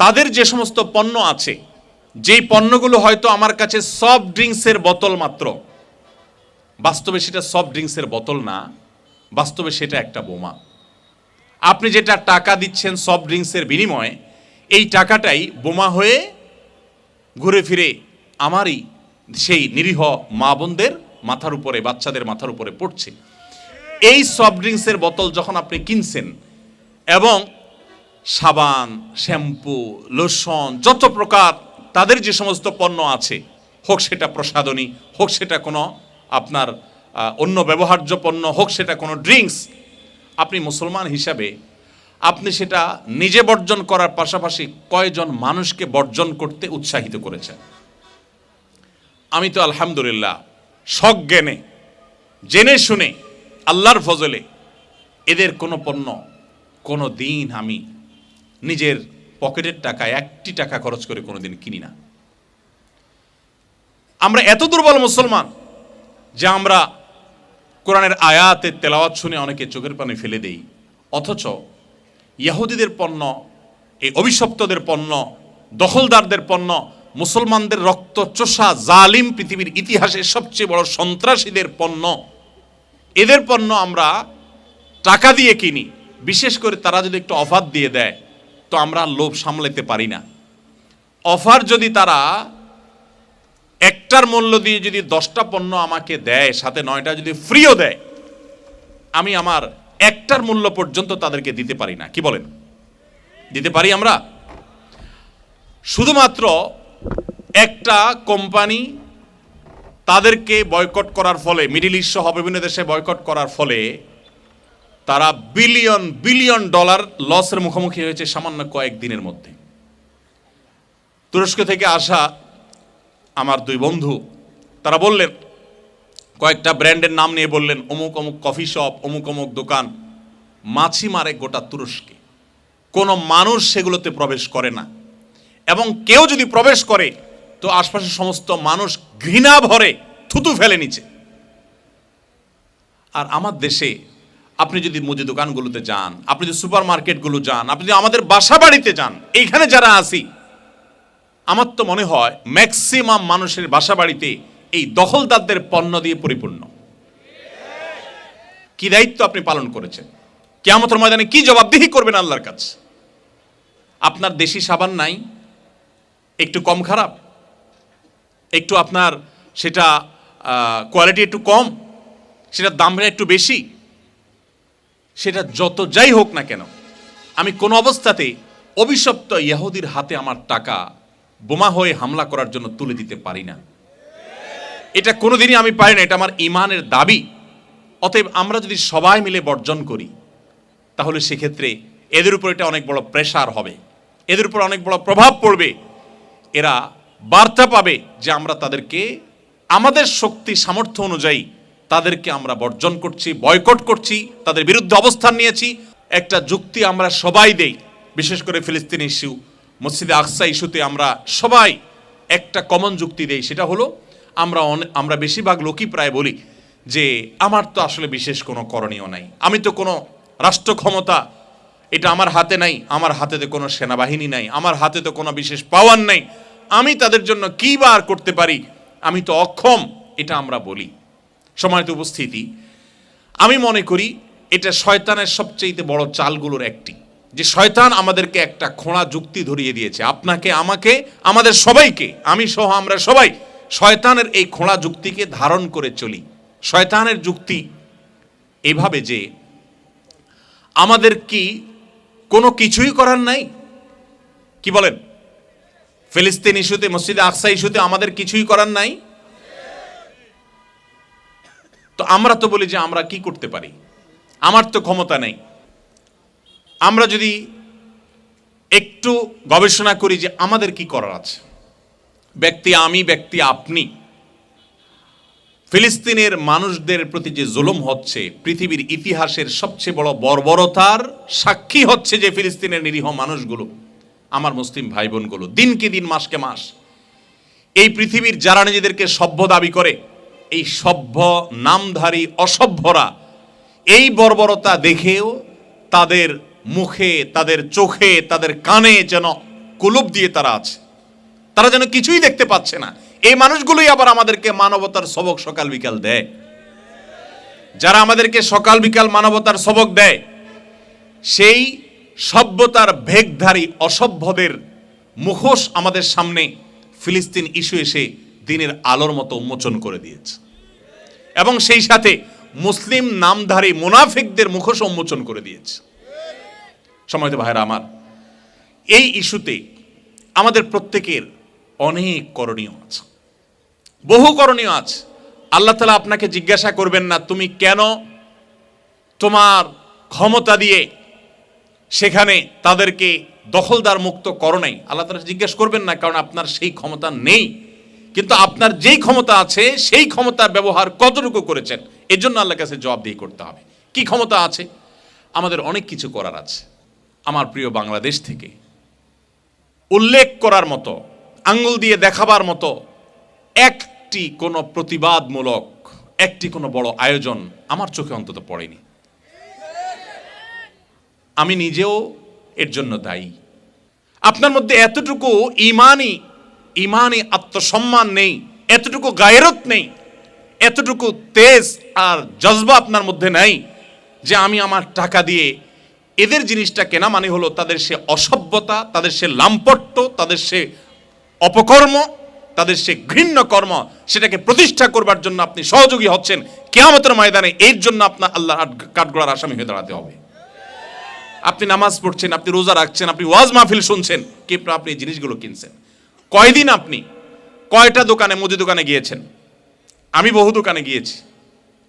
তাদের যে সমস্ত পণ্য আছে, যেই পণ্যগুলো হয়তো আমার কাছে সফট ড্রিঙ্কসের বোতল মাত্র, বাস্তবে সেটা সফট ড্রিঙ্কসের বোতল না, বাস্তবে সেটা একটা বোমা। আপনি যেটা টাকা দিচ্ছেন সফট ড্রিঙ্কসের বিনিময়ে, এই টাকাটাই বোমা হয়ে ঘুরে ফিরে আমারই সেই নিরীহ মা বোনদের মাথার উপরে, বাচ্চাদের মাথার উপরে পড়ছে। এই সফট ড্রিঙ্কসের বোতল যখন আপনি কিনছেন এবং সাবান, শ্যাম্পু, লোশন, যত প্রকার তাদের যে সমস্ত পণ্য আছে, হোক সেটা প্রসাধনী, হোক সেটা কোনো আপনার অন্য ব্যবহার্য পণ্য, হোক সেটা কোনো ড্রিঙ্কস, আপনি মুসলমান হিসাবে আপনি সেটা নিজে বর্জন করার পাশাপাশি কয়জন মানুষকে বর্জন করতে উৎসাহিত করেছেন? আমি তো আলহামদুলিল্লাহ সজ্ঞানে, জেনে শুনে, আল্লাহর ফজলে এদের কোনো পণ্য কোনো দিন আমি নিজের পকেটের টাকা একটি টাকা খরচ করে কোনো দিন কিনি না। আমরা এত দুর্বল মুসলমান যে আমরা কোরআনের আয়াতের তেলাওয়াত শুনে অনেকে চোখের পানি ফেলে দেই। অথচ ইয়াহুদিদের পণ্য, এই অভিশপ্তদের পণ্য, দখলদারদের পণ্য, মুসলমানদের রক্ত চোষা জালিম পৃথিবীর ইতিহাসে সবচেয়ে বড় সন্ত্রাসীদের পণ্য, এদের পণ্য আমরা টাকা দিয়ে কিনি। বিশেষ করে তারা যদি একটু অফার দিয়ে দেয় তো আমরা লোভ সামলাতে পারি না। অফার যদি তারা একটার মূল্য দিয়ে যদি দশটা পণ্য আমাকে দেয়, সাথে নয়টা যদি ফ্রিও দেয়, আমি আমার একটার মূল্য পর্যন্ত তাদেরকে দিতে পারি না। কি বলেন? দিতে পারি আমরা? শুধুমাত্র একটা কোম্পানি তাদেরকে বয়কট করার ফলে, মিডিল ইস্ট সহ বিভিন্ন দেশে বয়কট করার ফলে তারা বিলিয়ন বিলিয়ন ডলার লসের মুখোমুখি হয়েছে সামান্য কয়েকদিনের মধ্যে। তুরস্ক থেকে আসা আমার দুই বন্ধু, তারা বললেন, কয়েকটা ব্র্যান্ডের নাম নিয়ে বললেন, অমুক অমুক কফি শপ, অমুক অমুক দোকান, মাছি মারে গোটা তুরস্কে। কোনো মানুষ সেগুলোতে প্রবেশ করে না। এবং কেউ যদি প্রবেশ করে, তো আশপাশের সমস্ত মানুষ ঘৃণা ভরে থুতু ফেলে নিচে। আর আমার দেশে আপনি যদি মুদি দোকানগুলোতে যান, আপনি যদি সুপার মার্কেটগুলো যান, আপনি যদি আমাদের বাসা বাড়িতে যান, এইখানে যারা আসি আমার তো মনে হয় ম্যাক্সিমাম মানুষের বাসা বাড়িতে এই দখলদারদের পণ্য দিয়ে পরিপূর্ণ। কি দায়িত্ব আপনি পালন করেছেন? কেয়ামতের ময়দানে কি জবাবদিহি করবেন আল্লাহর কাছে? আপনার দেশি সাবান নাই, একটু কম খারাপ, একটু আপনার সেটা কোয়ালিটি একটু কম, সেটার দাম একটু বেশি। সেটা যত যাই হোক না কেন, আমি কোনো অবস্থাতে অভিশপ্ত ইয়াহুদির হাতে আমার টাকা বোমা হয়ে হামলা করার জন্য তুলে দিতে পারি না। এটা কোনোদিনই আমি পারি না, এটা আমার ইমানের দাবি। অতএব আমরা যদি সবাই মিলে বর্জন করি, তাহলে সেক্ষেত্রে এদের উপর এটা অনেক বড় প্রেশার হবে। এদের উপর অনেক বড় প্রভাব পড়বে। এরা বার্তা পাবে যে আমরা তাদেরকে আমাদের শক্তি, সামর্থ্য অনুযায়ী তাদেরকে আমরা বর্জন করছি, বয়কট করছি, তাদের বিরুদ্ধে অবস্থান নিয়েছি। একটা যুক্তি আমরা সবাই দেই, বিশেষ করে ফিলিস্তিন ইস্যু। মসজিদে আকসা ইস্যুতে আমরা সবাই একটা কমন যুক্তি দেই, সেটা হলো আমরা আমরা বেশিরভাগ লোকই প্রায় বলি যে, আমার তো আসলে বিশেষ কোনো করণীয় নাই। আমি তো কোনো রাষ্ট্র ক্ষমতা, এটা আমার হাতে নাই, আমার হাতে তো কোনো সেনাবাহিনী নাই, আমার হাতে তো কোনো বিশেষ পাওয়ার নাই। আমি তাদের জন্য কী বার করতে পারি? আমি তো অক্ষম, এটা আমরা বলি। সময়ত উপস্থিতি, আমি মনে করি এটা শয়তানের সবচেয়ে বড় চালগুলোর একটি। যে শয়তান আমাদেরকে একটা খোঁড়া যুক্তি ধরিয়ে দিয়েছে, আপনাকে, আমাকে, আমাদের সবাইকে, আমি সহ আমরা সবাই শয়তানের এই খোঁড়া যুক্তিকে ধারণ করে চলি। শয়তানের যুক্তি এভাবে যে আমাদের কি কোনো কিছুই করার নাই? কি বলেন? ফিলিস্তিন ইস্যুতে, মসজিদে আকসা ইস্যুতে আমাদের কিছুই করার নাই? তো আমরা তো বলি যে আমরা কি করতে পারি? আমার তো ক্ষমতা নেই। আমরা যদি একটু গবেষণা করি যে আমাদের কি করার আছে। ব্যক্তি আমি, ব্যক্তি আপনি। ফিলিস্তিনের মানুষদের প্রতি যে জুলুম হচ্ছে, পৃথিবীর ইতিহাসের সবচেয়ে বড় বর্বরতার সাক্ষী হচ্ছে যে ফিলিস্তিনের নিরীহ মানুষগুলো, আমার মুসলিম ভাই বোনগুলো দিনকে দিন, মাসকে মাস, এই পৃথিবীর যারা নিজেদেরকে সভ্য দাবি করে এই সভ্য নামধারী অসভ্যরা এই বর্বরতা দেখেও তাদের মুখে, তাদের চোখে, তাদের কানে যেন কুলুপ দিয়ে তারা আছে। তারা যেন কিছুই দেখতে পাচ্ছে না। এই মানুষগুলোই আবার আমাদেরকে মানবতার সবক সকাল বিকাল দেয়। যারা আমাদেরকে সকাল বিকাল মানবতার সবক দেয়, সেই সভ্যতার ভেগধারী অসভ্যদের মুখোশ আমাদের সামনে ফিলিস্তিন ইস্যু এসে দিনের আলোর মতো উন্মোচন করে দিয়েছে। এবং সেই সাথে মুসলিম নামধারী মুনাফিকদের মুখোশ উন্মোচন করে দিয়েছে। সময় ভাইরা আমার, এই ইস্যুতে আমাদের প্রত্যেকের অনেক করণীয় আছে। বহু করণীয় আছে। আল্লাহ তালা আপনাকে জিজ্ঞাসা করবেন না, তুমি কেন তোমার ক্ষমতা দিয়ে সেখানে তাদেরকে দখলদার মুক্ত করো নাই? আল্লাহ তালা জিজ্ঞেস করবেন না, কারণ আপনার সেই ক্ষমতা নেই। কিন্তু আপনার যেই ক্ষমতা আছে, সেই ক্ষমতার ব্যবহার কতটুকু করেছেন এর জন্য আল্লাহর কাছে জবাবদিহি করতে হবে। কি ক্ষমতা আছে? আমাদের অনেক কিছু করার আছে। আমার প্রিয় বাংলাদেশ থেকে উল্লেখ করার মতো, আঙ্গুল দিয়ে দেখাবার মতো একটি কোনো প্রতিবাদমূলক, একটি কোনো বড় আয়োজন আমার চোখে অন্তত পড়েনি। আমি নিজেও এর জন্য দায়ী। আপনার মধ্যে এতটুকু ইমানই ইমানই আত্মসম্মান নেই, এতটুকু গায়রত নেই, এতটুকু তেজ আর জজবা আপনার মধ্যে নাই যে আমি আমার টাকা দিয়ে এদের জিনিসটা কেনা মানে হলো তাদের সে অসভ্যতা, তাদের সে লাম্পট্য, তাদের সে অপকর্ম, তাদের সে ঘৃণ্য কর্ম, সেটাকে প্রতিষ্ঠা করবার জন্য আপনি সহযোগী হচ্ছেন। কেয়ামতের ময়দানে এর জন্য আপনার আল্লাহ কাঠগড়ার আসামি হয়ে দাঁড়াতে হবে। আপনি নামাজ পড়ছেন, আপনি রোজা রাখছেন, আপনি ওয়াজ মাহফিল শুনছেন, কিন্তু আপনি এই জিনিসগুলো কিনছেন। কয়দিন আপনি কয়টা দোকানে মুদি দোকানে গিয়েছেন? আমি বহু দোকানে গিয়েছি।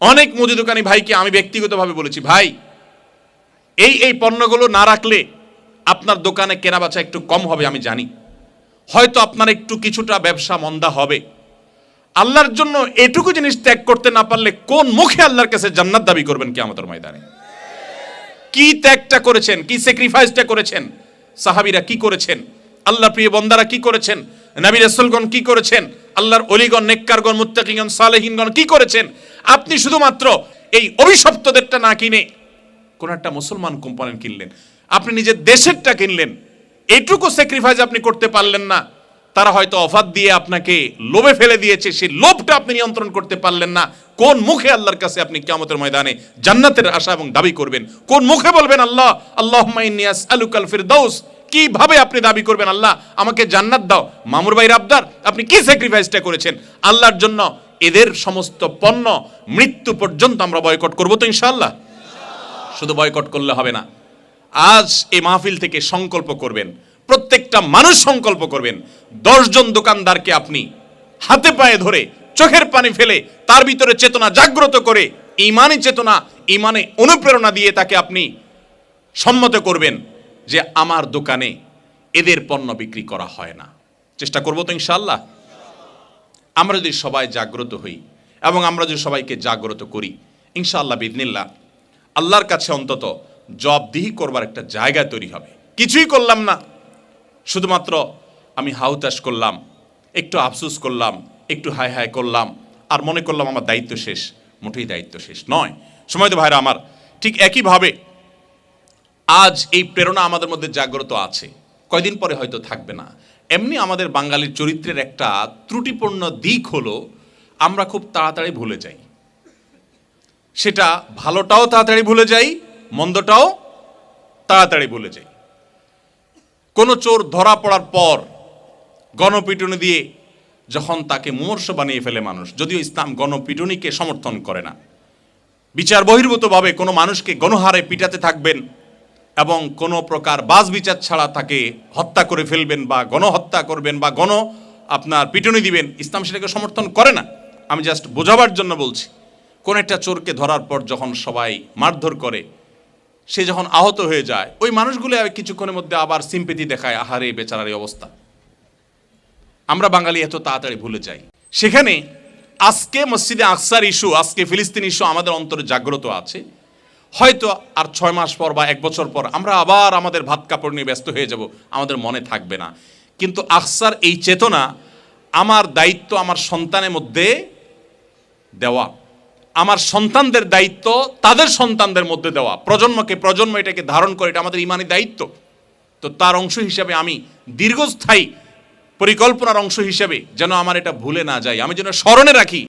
অনেক মুদি দোকানি ভাইকে আমি ব্যক্তিগতভাবে বলেছি, ভাই, এই এই পণ্যগুলো না রাখলে আপনার দোকানে কেনা কেনাবেচা একটু কম হবে, আমি জানি। হয়তো আপনার একটু কিছুটা ব্যবসা মন্দা হবে। আল্লাহর জন্য এটুকু জিনিস ত্যাগ করতে না পারলে কোন মুখে আল্লাহর কাছে জান্নাত দাবি করবেন কি আমাদের ময়দানে? কি ত্যাগটা করেছেন? কি স্যাক্রিফাইসটা করেছেন? সাহাবিরা কি করেছেন? আল্লাহ প্রিয় বন্দারা কি করেছেন? নবী রাসূলগণ কি করেছেন? আল্লাহর অলিগণ নেককারগণ, মুত্তাকিগণ, সালেহিনগণ কি করেছেন? আপনি শুধুমাত্র এই অভিশপ্তদেরটা না কিনে কোন একটা মুসলমান কোম্পানি কিনলেন। আপনি নিজের দেশেরটা কিনলেন। এইটুকু স্যাক্রিফাইস আপনি করতে পারলেন না। তারা হয়তো অফার দিয়ে আপনাকে লোভে ফেলে দিয়েছে। সেই লোভটা আপনি নিয়ন্ত্রণ করতে পারলেন না। কোন মুখে আল্লাহর কাছে আপনি কিয়ামতের ময়দানে জান্নাতের আশা এবং দাবি করবেন? কোন মুখে বলবেন, আল্লাহ, আল্লাহুম্মা ইন্নী আসআলুকাল ফিরদাউস কীভাবে আপনি দাবি করবেন? আল্লাহ, আমাকে জান্নাত দাও। মামুর ভাই আবদার, আপনি কি স্যাক্রিফাইসটা করেছেন? আল্লাহর জন্য এদের সমস্ত পণ্য মৃত্যু পর্যন্ত আমরা বয়কট করব তো ইনশাআল্লাহ? শুধু বয়কট করলে হবে না। আজ এই মাহফিল থেকে সংকল্প করবেন। প্রত্যেকটা মানুষ সংকল্প করবেন, দশজন দোকানদারকে আপনি হাতে পায়ে ধরে, চোখের পানি ফেলে, তার ভিতরে চেতনা জাগ্রত করে, ইমানি চেতনা, ইমানে অনুপ্রেরণা দিয়ে তাকে আপনি সম্মত করবেন। যে আমার দোকানে এদের পণ্য বিক্রি করা হয় না। চেষ্টা করব তো ইনশাল্লাহ আমরা যদি সবাই জাগ্রত হই এবং আমরা যদি সবাইকে জাগ্রত করি, ইনশাআল্লাহ বিদনিল্লাহ আল্লাহর কাছে অন্তত জবদিহি করবার একটা জায়গা তৈরি হবে। কিছুই করলাম না। শুধুমাত্র আমি হাউতাস করলাম, একটু আফসুস করলাম, একটু হাই হাই করলাম, আর মনে করলাম আমার দায়িত্ব শেষ, মোটেই দায়িত্ব শেষ নয়। সময় তো ভাইরা আমার, ঠিক একইভাবে আজ এই প্রেরণা আমাদের মধ্যে জাগ্রত আছে। কয়দিন পরে হয়তো থাকবে না। এমনি আমাদের বাঙালির চরিত্রের একটা ত্রুটিপূর্ণ দিক হলো, আমরা খুব তাড়াতাড়ি ভুলে যাই। সেটা ভালোটাও তাড়াতাড়ি ভুলে যাই, মন্দটাও তাড়াতাড়ি ভুলে যাই। কোনো চোর ধরা পড়ার পর গণপিটুনি দিয়ে যখন তাকে মুমর্ষ বানিয়ে ফেলে মানুষ, যদিও ইসলাম গণপিটুনিকে সমর্থন করে না। বিচার বহির্ভূতভাবে কোনো মানুষকে গণহারে পিটাতে থাকবেন এবং কোনো প্রকার বাস বিচার ছাড়া তাকে হত্যা করে ফেলবেন বা গণহত্যা করবেন বা গণ আপনার পিটুনি দিবেন, ইসলাম সেটাকে সমর্থন করে না। আমি জাস্ট বোঝাবার জন্য বলছি, কোন একটা চোরকে ধরার পর যখন সবাই মারধর করে, সে যখন আহত হয়ে যায়, ওই মানুষগুলো কিছুক্ষণের মধ্যে আবার সিম্পেতি দেখায়, আহারে বেচারার অবস্থা। আমরা বাঙালি এত তাড়াতাড়ি ভুলে যাই। সেখানে আজকে মসজিদে আকসার ইস্যু, আজকে ফিলিস্তিন ইস্যু আমাদের অন্তরে জাগ্রত আছে। হয়তো আর ছয় মাস পর বা এক বছর পর আমরা আবার আমাদের ভাত কাপড় নিয়ে ব্যস্ত হয়ে যাব, আমাদের মনে থাকবে না। কিন্তু আকসার এই চেতনা আমার দায়িত্ব আমার সন্তানের মধ্যে দেওয়া, আমার সন্তানদের দায়িত্ব তাদের সন্তানদের মধ্যে দেওয়া, প্রজন্মকে প্রজন্ম এটাকে ধারণ করে, এটা আমাদের ইমানি দায়িত্ব। তো তার অংশ হিসাবে আমি দীর্ঘস্থায়ী পরিকল্পনার অংশ হিসাবে যেন আমার এটা ভুলে না যায় আমি যেন স্মরণে রাখি।